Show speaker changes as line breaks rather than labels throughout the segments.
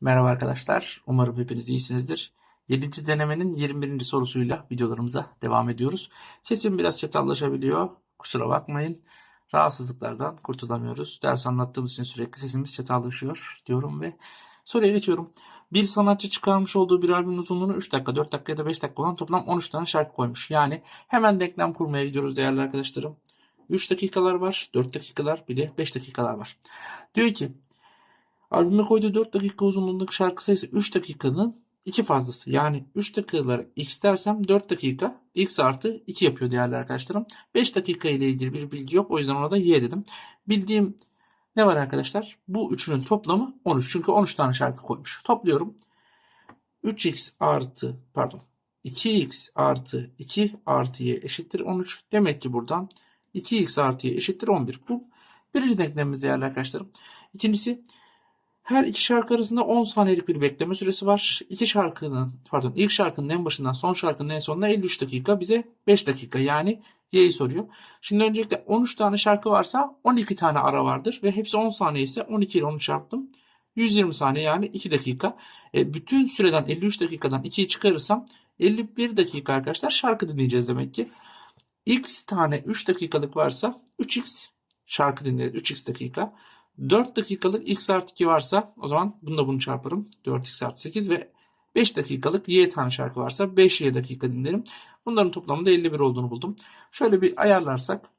Merhaba arkadaşlar. Umarım hepiniz iyisinizdir. 7. denemenin 21. sorusuyla videolarımıza devam ediyoruz. Sesim biraz çatallaşabiliyor. Kusura bakmayın. Rahatsızlıklardan kurtulamıyoruz. Ders anlattığımız için sürekli sesimiz çatallaşıyor diyorum ve soruya geçiyorum. Bir sanatçı çıkarmış olduğu bir albümün uzunluğunu 3 dakika, 4 dakika ya da 5 dakika olan toplam 13 tane şarkı koymuş. Yani hemen denklem kurmaya gidiyoruz değerli arkadaşlarım. 3 dakikalar var, 4 dakikalar, bir de 5 dakikalar var. Diyor ki Albüme koyduğu 4 dakika uzunluğundaki şarkı sayısı 3 dakikanın 2 fazlası. Yani 3 dakikalara x dersem 4 dakika x artı 2 yapıyor değerli arkadaşlarım. 5 dakika ile ilgili bir bilgi yok. O yüzden ona da y dedim. Bildiğim ne var arkadaşlar? Bu üçünün toplamı 13. Çünkü 13 tane şarkı koymuş. Topluyorum. 3x artı pardon 2x artı 2 artı y eşittir 13. Demek ki buradan 2x artı y eşittir 11. Bu birinci denklemimiz değerli arkadaşlarım. İkincisi her iki şarkı arasında 10 saniyelik bir bekleme süresi var. İki şarkının pardon ilk şarkının en başından son şarkının en sonuna 53 dakika bize 5 dakika yani y'yi soruyor. Şimdi öncelikle 13 tane şarkı varsa 12 tane ara vardır ve hepsi 10 saniye ise 12 ile 10 çarptım. 120 saniye yani 2 dakika. E, bütün süreden 53 dakikadan 2'yi çıkarırsam 51 dakika arkadaşlar şarkı dinleyeceğiz demek ki. X tane 3 dakikalık varsa 3x şarkı dinleriz 3x dakika. 4 dakikalık x artı 2 varsa o zaman bunu da bunu çarparım. 4x artı 8 ve 5 dakikalık y tane şarkı varsa 5y dakika dinlerim. Bunların toplamında 51 olduğunu buldum. Şöyle bir ayarlarsak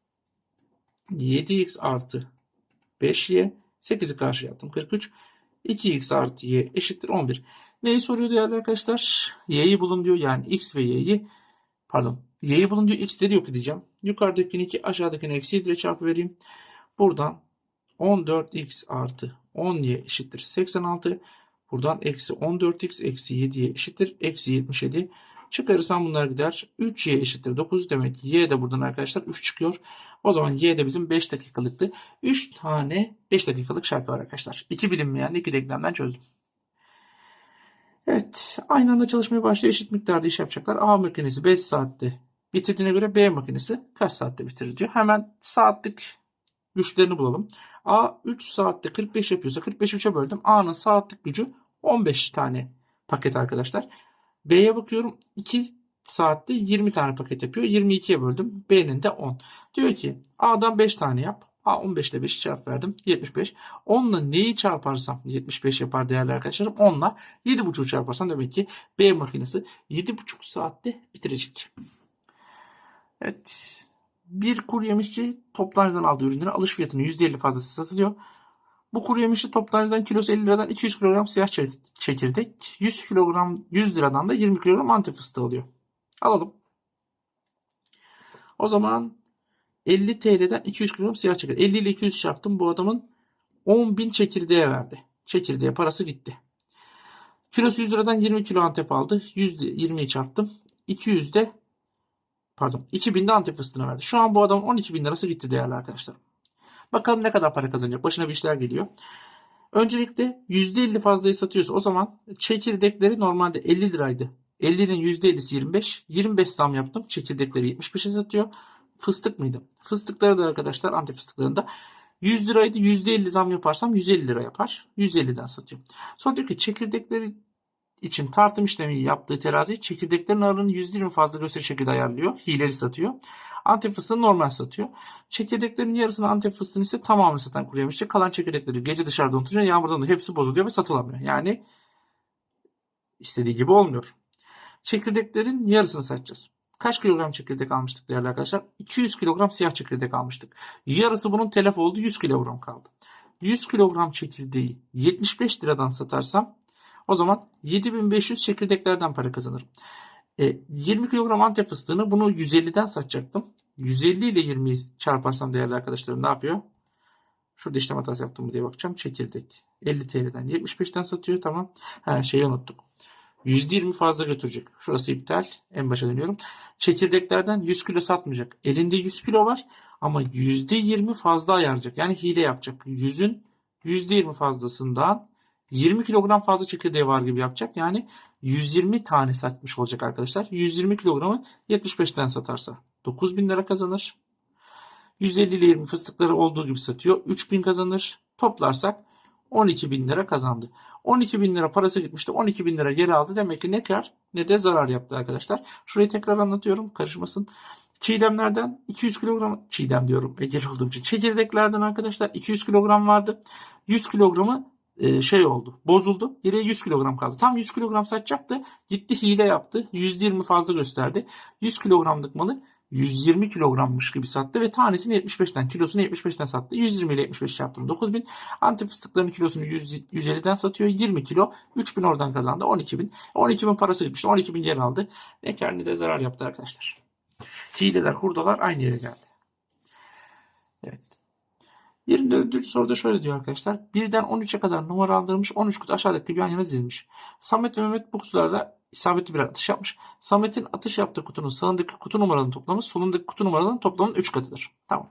7x artı 5y 8'i karşıya attım 43. 2x artı y eşittir 11. Neyi soruyor değerli arkadaşlar? y'yi bulun diyor. Yani x ve y'yi pardon y'yi bulun diyor. x'leri yok edeceğim. Yukarıdakini 2 aşağıdakini eksi 7 ile çarpı vereyim. Buradan 14x artı 10y eşittir 86. Buradan eksi 14x eksi 7y eşittir eksi 77. Çıkarırsam bunlar gider. 3y eşittir 9. Demek ki y de buradan arkadaşlar 3 çıkıyor. O zaman y de bizim 5 dakikalıktı. 3 tane 5 dakikalık şarkı var arkadaşlar. 2 bilinmeyen de 2 denklemden çözdüm. Evet. Aynı anda çalışmaya başlıyor. Eşit miktarda iş yapacaklar. A makinesi 5 saatte bitirdiğine göre B makinesi kaç saatte bitirir diyor. Hemen saatlik güçlerini bulalım. A 3 saatte 45 yapıyorsa 45 3'e böldüm. A'nın saatlik gücü 15 tane paket arkadaşlar. B'ye bakıyorum 2 saatte 20 tane paket yapıyor. 22'ye böldüm. B'nin de 10. Diyor ki A'dan 5 tane yap. A 15 ile 5'i çarp verdim. 75. 10 ile neyi çarparsam 75 yapar değerli arkadaşlarım. 10 ile 7.5'u çarparsam demek ki B makinesi 7.5 saatte bitirecek. Evet. Bir kuru yemişçi toptancıdan aldığı ürünlerin alış fiyatının %50 fazlası satılıyor. Bu kuru yemişçi toptancıdan kilosu 50 liradan 200 kilogram siyah çekirdek, 100 kilogram 100 liradan da 20 kilogram antep fıstığı alıyor. Alalım. O zaman 50 TL'den 200 kilogram siyah çekirdek. 50 ile 200 çarptım. Bu adamın 10.000 çekirdeğe verdi. Çekirdeğe parası gitti. Kilosu 100 liradan 20 kilo antep aldı. 120'yi çarptım. 200 de pardon 2000'de antep fıstığına verdi. Şu an bu adam 12 bin lirası gitti değerli arkadaşlar. Bakalım ne kadar para kazanacak. Başına bir işler geliyor. Öncelikle %50 fazlayı satıyorsa o zaman çekirdekleri normalde 50 liraydı. 50'nin %50'si 25. 25 zam yaptım. Çekirdekleri 75'e satıyor. Fıstık mıydı? Fıstıkları da arkadaşlar antep fıstıklarında 100 liraydı. %50 zam yaparsam 150 lira yapar. 150'den satıyor. Sonra diyor ki çekirdekleri için tartım işlemi yaptığı terazi çekirdeklerin ağırlığını %20 fazla gösterir şekilde ayarlıyor. Hileli satıyor. Antep fıstığını normal satıyor. Çekirdeklerin yarısını Antep fıstığını ise tamamını satan kuru yemişçi. Kalan çekirdekleri gece dışarıda unutunca yağmurdan da hepsi bozuluyor ve satılamıyor. Yani istediği gibi olmuyor. Çekirdeklerin yarısını satacağız. Kaç kilogram çekirdek almıştık değerli arkadaşlar? 200 kilogram siyah çekirdek almıştık. Yarısı bunun telef oldu 100 kilogram kaldı. 100 kilogram çekirdeği 75 liradan satarsam o zaman 7500 çekirdeklerden para kazanırım. E, 20 kilogram antep fıstığını bunu 150'den satacaktım. 150 ile 20'yi çarparsam değerli arkadaşlarım ne yapıyor? Şurada işlem hatası yaptım mı diye bakacağım. Çekirdek 50 TL'den 75'ten satıyor tamam. Ha şeyi unuttuk. %20 fazla götürecek. Şurası iptal. En başa dönüyorum. Çekirdeklerden 100 kilo satmayacak. Elinde 100 kilo var ama %20 fazla ayarlayacak. Yani hile yapacak. 100'ün %20 fazlasından 20 kilogram fazla çekirdeği var gibi yapacak. Yani 120 tane satmış olacak arkadaşlar. 120 kilogramı 75'ten satarsa 9000 lira kazanır. 150 ile 20 fıstıkları olduğu gibi satıyor. 3000 kazanır. Toplarsak 12 bin lira kazandı. 12 bin lira parası gitmişti. 12 bin lira geri aldı. Demek ki ne kar ne de zarar yaptı arkadaşlar. Şurayı tekrar anlatıyorum. Karışmasın. Çiğdemlerden 200 kilogram çiğdem diyorum Egeli olduğum için. Çekirdeklerden arkadaşlar 200 kilogram vardı. 100 kilogramı e, şey oldu. Bozuldu. Geriye 100 kilogram kaldı. Tam 100 kilogram satacaktı. Gitti hile yaptı. %20 fazla gösterdi. 100 kilogramlık malı 120 kilogrammış gibi sattı ve tanesini 75'ten kilosunu 75'ten sattı. 120 ile 75 çarptım 9000. Anti fıstıkların kilosunu 100, 150'den satıyor. 20 kilo 3000 oradan kazandı. 12000. 12000 parası gitmişti. 12000 geri aldı. Ne ne de zarar yaptı arkadaşlar. Hileler, hurdalar aynı yere geldi. Evet. 24. soruda şöyle diyor arkadaşlar. 1'den 13'e kadar numara aldırmış. 13 kutu aşağıdaki gibi yan yana dizilmiş. Samet ve Mehmet bu kutularda isabetli bir atış yapmış. Samet'in atış yaptığı kutunun sağındaki kutu numaralarının toplamı solundaki kutu numaralarının toplamının 3 katıdır. Tamam.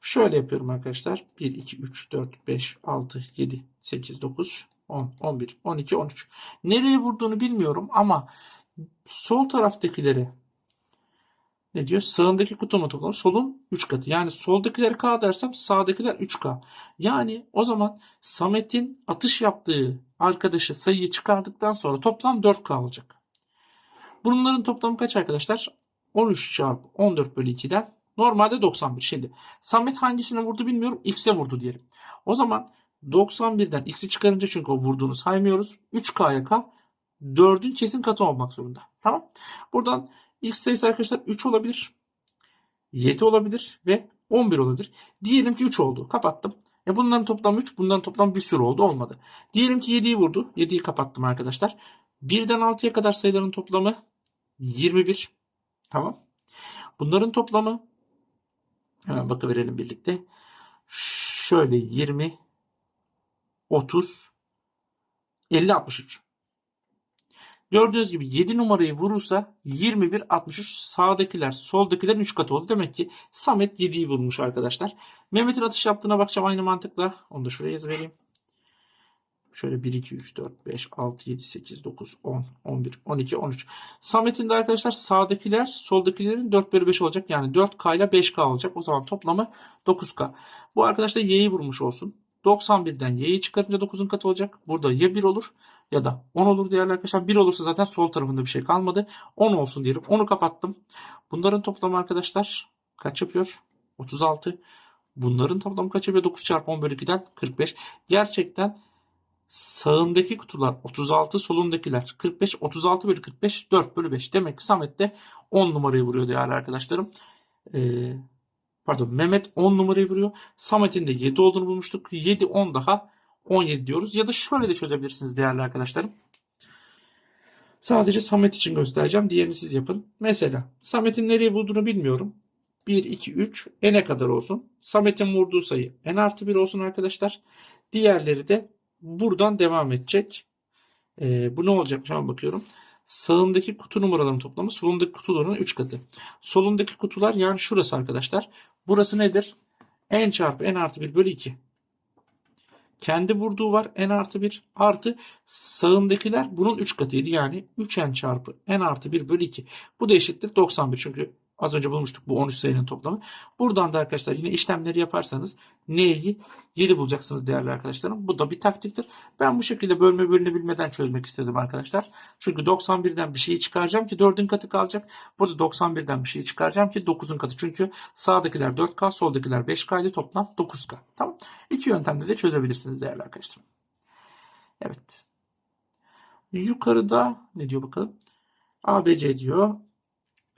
Şöyle yapıyorum arkadaşlar. 1, 2, 3, 4, 5, 6, 7, 8, 9, 10, 11, 12, 13. Nereye vurduğunu bilmiyorum ama sol taraftakileri ne diyor? Sağındaki kutunun toplamı solun 3 katı. Yani soldakileri K dersem sağdakiler 3K. Yani o zaman Samet'in atış yaptığı arkadaşı sayıyı çıkardıktan sonra toplam 4K olacak. Bunların toplamı kaç arkadaşlar? 13 çarpı 14 bölü 2'den normalde 91. Şimdi Samet hangisine vurdu bilmiyorum. X'e vurdu diyelim. O zaman 91'den X'i çıkarınca çünkü o vurduğunu saymıyoruz. 3K'ya K 4'ün kesin katı olmak zorunda. Tamam. Buradan X sayısı arkadaşlar 3 olabilir. 7 olabilir ve 11 olabilir. Diyelim ki 3 oldu. Kapattım. E bunların toplam 3, bunların toplam bir sürü oldu. Olmadı. Diyelim ki 7'yi vurdu. 7'yi kapattım arkadaşlar. 1'den 6'ya kadar sayıların toplamı 21. Tamam. Bunların toplamı hemen bakıverelim birlikte. Şöyle 20 30 50 63. Gördüğünüz gibi 7 numarayı vurursa 21 63 sağdakiler soldakilerin 3 katı oldu. Demek ki Samet 7'yi vurmuş arkadaşlar. Mehmet'in atış yaptığına bakacağım aynı mantıkla. Onu da şuraya yazıvereyim. Şöyle 1, 2, 3, 4, 5, 6, 7, 8, 9, 10, 11, 12, 13. Samet'in de arkadaşlar sağdakiler soldakilerin 4 bölü 5 olacak. Yani 4K ile 5K olacak. O zaman toplamı 9K. Bu arkadaşlar Y'yi vurmuş olsun. 91'den Y'yi çıkarınca 9'un katı olacak. Burada ya 1 olur ya da 10 olur değerli arkadaşlar. 1 olursa zaten sol tarafında bir şey kalmadı. 10 olsun diyelim. 10'u kapattım. Bunların toplamı arkadaşlar kaç yapıyor? 36. Bunların toplamı kaç yapıyor? 9 çarpı 10 bölü 2'den 45. Gerçekten sağındaki kutular 36, solundakiler 45. 36 bölü 45 4 bölü 5. Demek ki Samet de 10 numarayı vuruyor değerli arkadaşlarım. Ee, pardon Mehmet 10 numarayı vuruyor. Samet'in de 7 olduğunu bulmuştuk. 7 10 daha 17 diyoruz. Ya da şöyle de çözebilirsiniz değerli arkadaşlarım. Sadece Samet için göstereceğim. Diğerini siz yapın. Mesela Samet'in nereye vurduğunu bilmiyorum. 1, 2, 3 n'e kadar olsun. Samet'in vurduğu sayı n artı 1 olsun arkadaşlar. Diğerleri de buradan devam edecek. Ee, bu ne olacak? Hemen bakıyorum. Sağındaki kutu numaralarının toplamı solundaki kutuların 3 katı. Solundaki kutular yani şurası arkadaşlar. Burası nedir? n çarpı n artı 1 bölü 2. Kendi vurduğu var n artı 1 artı sağındakiler bunun 3 katıydı. Yani 3n çarpı n artı 1 bölü 2. Bu da eşittir 91 çünkü az önce bulmuştuk bu 13 sayının toplamı. Buradan da arkadaşlar yine işlemleri yaparsanız n'yi 7 bulacaksınız değerli arkadaşlarım. Bu da bir taktiktir. Ben bu şekilde bölme bölünebilmeden çözmek istedim arkadaşlar. Çünkü 91'den bir şeyi çıkaracağım ki 4'ün katı kalacak. Burada 91'den bir şeyi çıkaracağım ki 9'un katı. Çünkü sağdakiler 4K, soldakiler 5K ile toplam 9K. Tamam. İki yöntemde de çözebilirsiniz değerli arkadaşlarım. Evet. Yukarıda ne diyor bakalım? ABC diyor.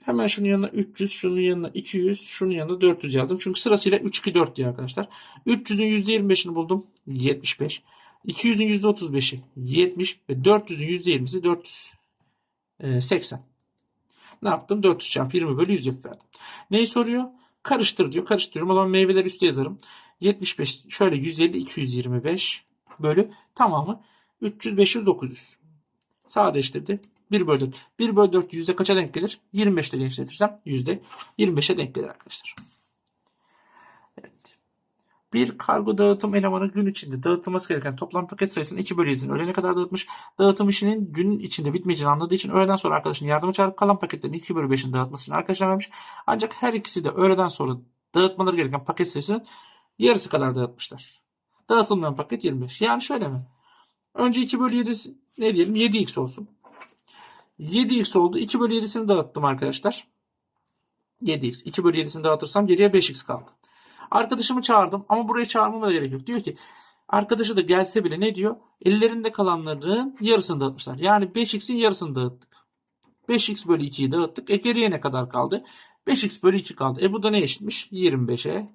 Hemen şunun yanına 300, şunun yanına 200, şunun yanına 400 yazdım. Çünkü sırasıyla 3, 2, 4 diyor arkadaşlar. 300'ün %25'ini buldum. 75. 200'ün %35'i 70 ve 400'ün %20'si 480. Ne yaptım? 400 çarpı 20 bölü 100 verdim. Neyi soruyor? Karıştır diyor. Karıştırıyorum. O zaman meyveler üstü yazarım. 75 şöyle 150 225 bölü tamamı 300 500 900. Sadeleştirdi. 1 bölü 4. 1 bölü 4 yüzde kaça denk gelir? 25'te genişletirsem yüzde 25'e denk gelir arkadaşlar. Evet. Bir kargo dağıtım elemanı gün içinde dağıtılması gereken toplam paket sayısını 2 bölü 7'sin öğlene kadar dağıtmış. Dağıtım işinin gün içinde bitmeyeceğini anladığı için öğleden sonra arkadaşını yardıma çağırıp kalan paketlerin 2 bölü 5'ini dağıtmasını arkadaşına vermiş. Ancak her ikisi de öğleden sonra dağıtmaları gereken paket sayısının yarısı kadar dağıtmışlar. Dağıtılmayan paket 25. Yani şöyle mi? Önce 2 bölü 7 ne diyelim 7x olsun. 7x oldu. 2 bölü 7'sini dağıttım arkadaşlar. 7x. 2 bölü 7'sini dağıtırsam geriye 5x kaldı. Arkadaşımı çağırdım ama buraya çağırmama gerek yok. Diyor ki arkadaşı da gelse bile ne diyor? Ellerinde kalanların yarısını dağıtmışlar. Yani 5x'in yarısını dağıttık. 5x bölü 2'yi dağıttık. E geriye ne kadar kaldı? 5x bölü 2 kaldı. E bu da ne eşitmiş? 25'e.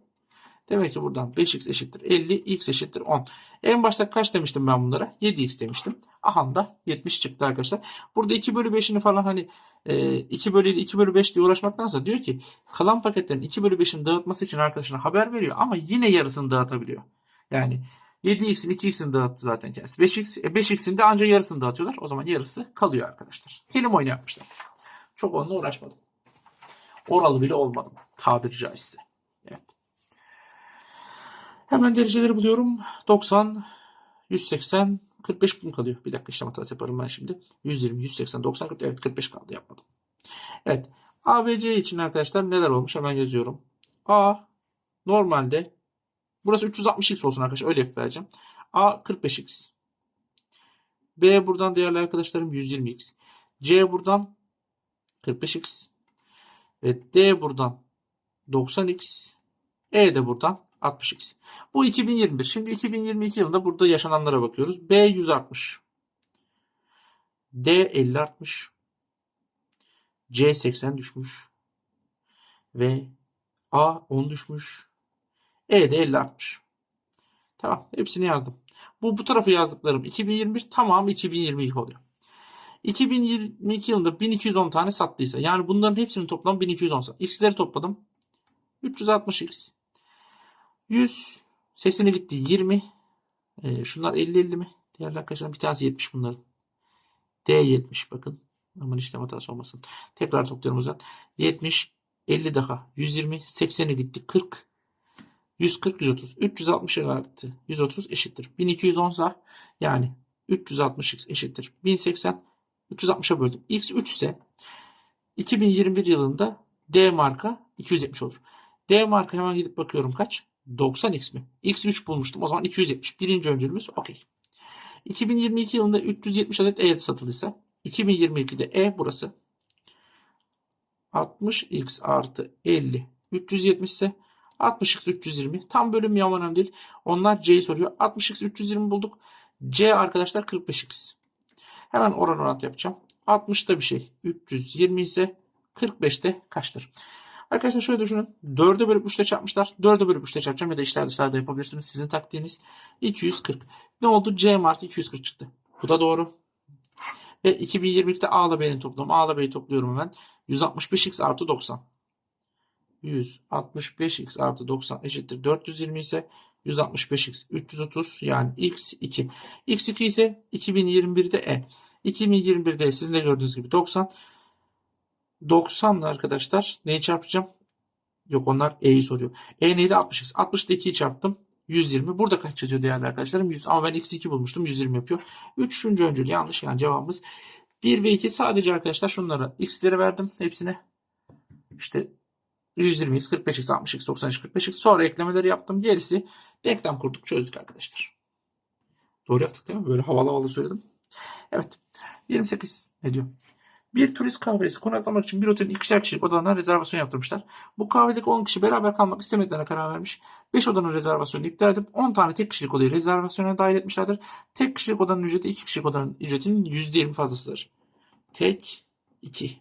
Demek ki buradan 5x eşittir 50, x eşittir 10. En başta kaç demiştim ben bunlara? 7x demiştim. Aha da 70 çıktı arkadaşlar. Burada 2 bölü 5'ini falan hani e, 2 bölü 7, 2 bölü 5 diye uğraşmaktansa diyor ki kalan paketlerin 2 bölü 5'ini dağıtması için arkadaşına haber veriyor ama yine yarısını dağıtabiliyor. Yani 7x'in 2x'ini dağıttı zaten kendisi. 5x, e 5x'in de ancak yarısını dağıtıyorlar. O zaman yarısı kalıyor arkadaşlar. Kelime oyunu yapmışlar. Çok onunla uğraşmadım. Oralı bile olmadım. Tabiri caizse. Hemen dereceleri buluyorum. 90, 180, 45 bin kalıyor. Bir dakika işlem hatası yaparım ben şimdi. 120, 180, 90, 40. Evet 45 kaldı yapmadım. Evet. ABC için arkadaşlar neler olmuş hemen yazıyorum. A normalde burası 360x olsun arkadaşlar. Öyle yapıp vereceğim. A 45x. B buradan değerli arkadaşlarım 120x. C buradan 45x. Ve D buradan 90x. E de buradan 60x. Bu 2021. Şimdi 2022 yılında burada yaşananlara bakıyoruz. B 100 artmış. D 50 artmış. C 80 düşmüş. Ve A 10 düşmüş. E de 50 artmış. Tamam. Hepsini yazdım. Bu bu tarafı yazdıklarım 2021 tamam 2022 oluyor. 2022 yılında 1210 tane sattıysa yani bunların hepsinin toplamı 1210 ise x'leri topladım. 360x 100 sesini gitti 20 ee, şunlar 50 50 mi? Değerli arkadaşlar bir tanesi 70 bunların. D 70 bakın. Aman işlem hatası olmasın. Tekrar topluyorum o zaman. 70 50 daha 120 80'i gitti 40 140 130 360'a verdi. 130 eşittir. 1210 sa yani 360x eşittir. 1080 360'a böldüm. X 3 ise 2021 yılında D marka 270 olur. D marka hemen gidip bakıyorum kaç? 90x mi? X 3 bulmuştum. O zaman 270. Birinci öncülümüz okey. 2022 yılında 370 adet E satıldıysa 2022'de E burası 60x artı 50 370 ise 60x 320 tam bölüm ya önemli değil. Onlar C'yi soruyor. 60x 320 bulduk. C arkadaşlar 45x. Hemen oran orantı yapacağım. 60'da bir şey 320 ise 45'te kaçtır? Arkadaşlar şöyle düşünün. 4'e bölüp 3'te çarpmışlar. 4'e bölüp 3'te çarpacağım ya da işler dışlarda yapabilirsiniz. Sizin taktiğiniz. 240. Ne oldu? C mark 240 çıktı. Bu da doğru. Ve 2022'de A ile B'nin toplamı. A ile B'yi topluyorum hemen. 165x artı 90. 165x artı 90 eşittir 420 ise 165x 330 yani x2. x2 ise 2021'de e. 2021'de sizin de gördüğünüz gibi 90. 90 ile arkadaşlar neyi çarpacağım? Yok onlar e'yi soruyor. E neydi? 60x. 60 ile 2'yi çarptım. 120. Burada kaç yazıyor değerli arkadaşlarım? 100. Ama ben x2 bulmuştum. 120 yapıyor. Üçüncü öncül yanlış yani cevabımız 1 ve 2 sadece arkadaşlar şunlara x'leri verdim hepsine. İşte 120x, 45x, 60x, 90x, 45x. Sonra eklemeleri yaptım. Gerisi denklem kurduk çözdük arkadaşlar. Doğru yaptık değil mi? Böyle havalı havalı söyledim. Evet. 28 ne diyor? Bir turist kahvesi konaklamak için bir otelin ikişer kişilik odalarına rezervasyon yaptırmışlar. Bu kahvedeki 10 kişi beraber kalmak istemediklerine karar vermiş. 5 odanın rezervasyonunu iptal edip 10 tane tek kişilik odayı rezervasyona dahil etmişlerdir. Tek kişilik odanın ücreti 2 kişilik odanın ücretinin %20 fazlasıdır. Tek 2.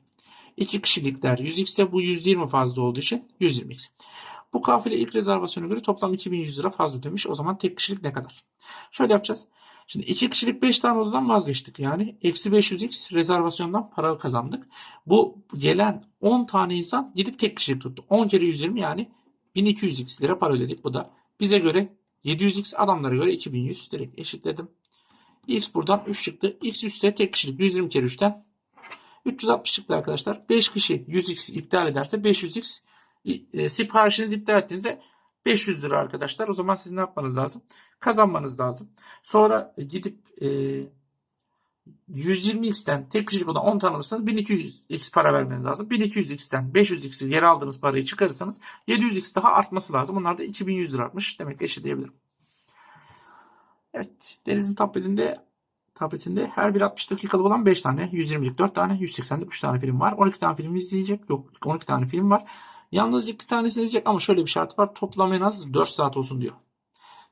2 kişilikler 100x ise bu %20 fazla olduğu için 120x. Bu kafile ilk rezervasyona göre toplam 2100 lira fazla ödemiş. O zaman tek kişilik ne kadar? Şöyle yapacağız. Şimdi 2 kişilik 5 tane odadan vazgeçtik. Yani eksi 500x rezervasyondan para kazandık. Bu gelen 10 tane insan gidip tek kişilik tuttu. 10 kere 120 yani 1200x lira para ödedik. Bu da bize göre 700x adamlara göre 2100 direkt eşitledim. X buradan 3 çıktı. X üstte tek kişilik 120 kere 3'ten 360 çıktı arkadaşlar. 5 kişi 100x iptal ederse 500x e, siparişinizi iptal ettiğinizde 500 lira arkadaşlar. O zaman siz ne yapmanız lazım? Kazanmanız lazım. Sonra gidip e, 120x'ten tek kişilik olan 10 tane alırsanız 1200x para vermeniz lazım. 1200x'ten 500x'i geri aldığınız parayı çıkarırsanız 700x daha artması lazım. Onlar da 2100 lira artmış. Demek ki eşitleyebilirim. Evet. Denizin tabletinde tabletinde her bir 60 dakikalık olan 5 tane, 120'lik 4 tane, 180'lik 3 tane film var. 12 tane film izleyecek. Yok 12 tane film var. Yalnızca 2 tanesini izleyecek ama şöyle bir şart var. Toplam en az 4 saat olsun diyor.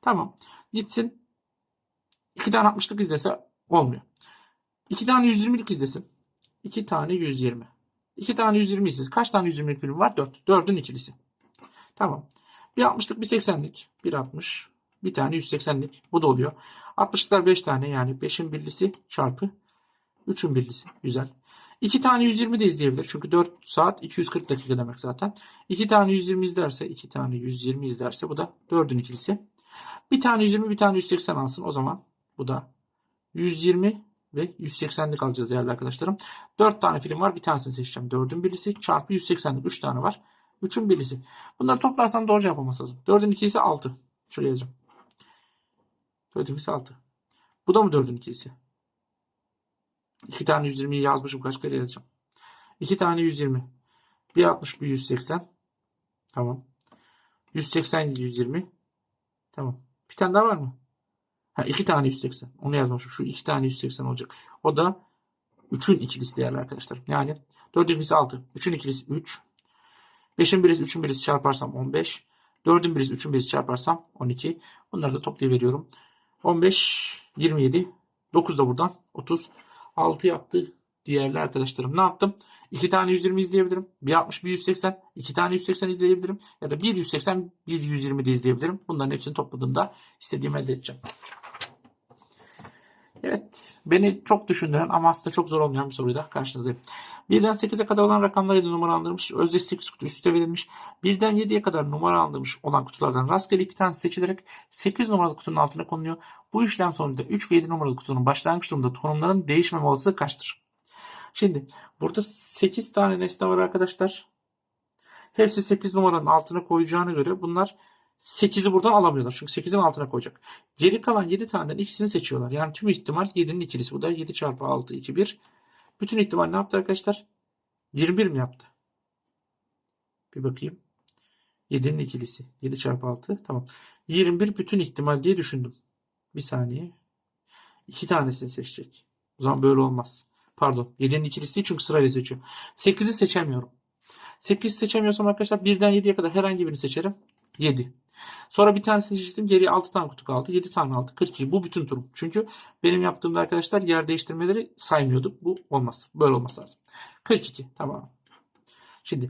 Tamam. Gitsin 2 tane 60'lık izlese olmuyor. 2 tane 120'lik izlesin. 2 tane 120. 2 tane 120 izlesin. Kaç tane 120'lik film var? 4. 4'ün ikilisi. Tamam. Bir 60'lık bir 80'lik. Bir 60. Bir tane 180'lik. Bu da oluyor. 60'lıklar 5 tane yani 5'in birlisi çarpı 3'ün birlisi. Güzel. 2 tane 120 de izleyebilir. Çünkü 4 saat 240 dakika demek zaten. 2 tane 120 izlerse 2 tane 120 izlerse bu da 4'ün ikilisi. Bir tane 120 bir tane 180 alsın. O zaman bu da 120 ve 180'lik alacağız değerli arkadaşlarım. 4 tane film var. Bir tanesini seçeceğim. 4'ün birlisi çarpı 180'lik 3 tane var. 3'ün birlisi. Bunları toplarsam doğru cevap olması lazım. 4'ün ikilisi 6. Şöyle yazacağım. 4'ün ikilisi 6. Bu da mı 4'ün ikilisi? 2 tane 120'yi yazmışım. Kaç kere yazacağım? 2 tane 120. Bir 60 bir 180. Tamam. 180 120. Tamam. Bir tane daha var mı? Ha, iki tane 180. Onu yazmışım. Şu iki tane 180 olacak. O da 3'ün ikilisi değerli arkadaşlar. Yani 4'ün ikilisi 6. 3'ün ikilisi 3. 5'in birisi 3'ün birisi çarparsam 15. 4'ün birisi 3'ün birisi çarparsam 12. Bunları da toplayıveriyorum. 15, 27. 9 da buradan 30. 6 yaptı değerli arkadaşlarım. Ne yaptım? 2 tane 120 izleyebilirim. Bir 60, bir 180. 2 tane 180 izleyebilirim. Ya da bir 180, bir 120 de izleyebilirim. Bunların hepsini topladığımda istediğimi elde edeceğim. Evet. Beni çok düşündüren ama aslında çok zor olmayan bir soruyla karşınızdayım. 1'den 8'e kadar olan rakamlarıyla numaralandırılmış. Özdeş 8 kutu üst üste verilmiş. 1'den 7'ye kadar numaralandırılmış olan kutulardan rastgele 2 tane seçilerek 8 numaralı kutunun altına konuluyor. Bu işlem sonunda 3 ve 7 numaralı kutunun başlangıç durumunda konumların değişmeme olasılığı kaçtır? Şimdi burada 8 tane nesne var arkadaşlar. Hepsi 8 numaranın altına koyacağına göre bunlar 8'i buradan alamıyorlar. Çünkü 8'in altına koyacak. Geri kalan 7 taneden ikisini seçiyorlar. Yani tüm ihtimal 7'nin ikilisi. Bu da 7 çarpı 6 2 1. Bütün ihtimal ne yaptı arkadaşlar? 21 mi yaptı? Bir bakayım. 7'nin ikilisi. 7 çarpı 6. Tamam. 21 bütün ihtimal diye düşündüm. Bir saniye. 2 tanesini seçecek. O zaman böyle olmaz. Pardon. 7'nin ikilisi değil çünkü sırayla seçiyor. 8'i seçemiyorum. 8 seçemiyorsam arkadaşlar 1'den 7'ye kadar herhangi birini seçerim. 7. Sonra bir tanesini seçtim. Geriye 6 tane kutu kaldı. 7 tane aldı. 42. Bu bütün turum. Çünkü benim yaptığımda arkadaşlar yer değiştirmeleri saymıyorduk. Bu olmaz. Böyle olması lazım. 42. Tamam. Şimdi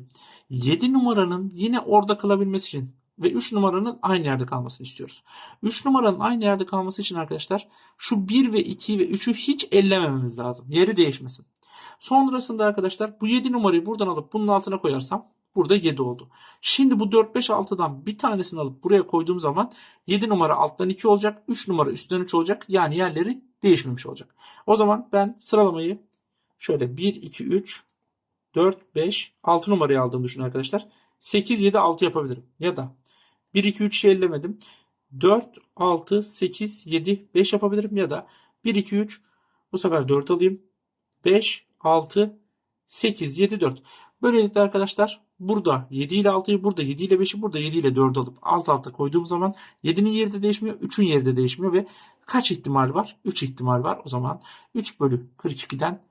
7 numaranın yine orada kalabilmesi için ve 3 numaranın aynı yerde kalmasını istiyoruz. 3 numaranın aynı yerde kalması için arkadaşlar şu 1 ve 2 ve 3'ü hiç ellemememiz lazım. Yeri değişmesin. Sonrasında arkadaşlar bu 7 numarayı buradan alıp bunun altına koyarsam burada 7 oldu. Şimdi bu 4, 5, 6'dan bir tanesini alıp buraya koyduğum zaman 7 numara alttan 2 olacak. 3 numara üstten 3 olacak. Yani yerleri değişmemiş olacak. O zaman ben sıralamayı şöyle 1, 2, 3, 4, 5, 6 numarayı aldığımı düşünün arkadaşlar. 8, 7, 6 yapabilirim. Ya da 1, 2, 3'ü ellemedim. 4, 6, 8, 7, 5 yapabilirim. Ya da 1, 2, 3 bu sefer 4 alayım. 5, 6, 8, 7, 4. Böylelikle arkadaşlar burada 7 ile 6'yı burada 7 ile 5'i burada 7 ile 4'ü alıp alt alta koyduğum zaman 7'nin yeri de değişmiyor 3'ün yeri de değişmiyor ve kaç ihtimal var? 3 ihtimal var. O zaman 3 bölü 42'den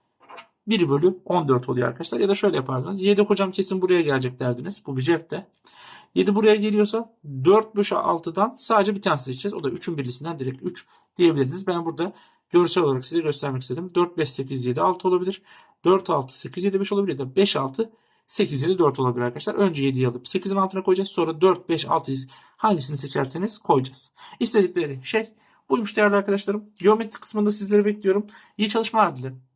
1 bölü 14 oluyor arkadaşlar. Ya da şöyle yaparsınız. 7 hocam kesin buraya gelecek derdiniz. Bu bir cepte. 7 buraya geliyorsa 4 bölü 6'dan sadece bir tanesi seçeceğiz. O da 3'ün birlisinden direkt 3 diyebilirdiniz. Ben burada görsel olarak size göstermek istedim. 4, 5, 8, 7, 6 olabilir. 4, 6, 8, 7, 5 olabilir. Ya da 5, 6, 8, 7, 4 olabilir arkadaşlar. Önce 7'yi alıp 8'in altına koyacağız. Sonra 4, 5, 6 hangisini seçerseniz koyacağız. İstedikleri şey buymuş değerli arkadaşlarım. Geometri kısmında sizleri bekliyorum. İyi çalışmalar dilerim.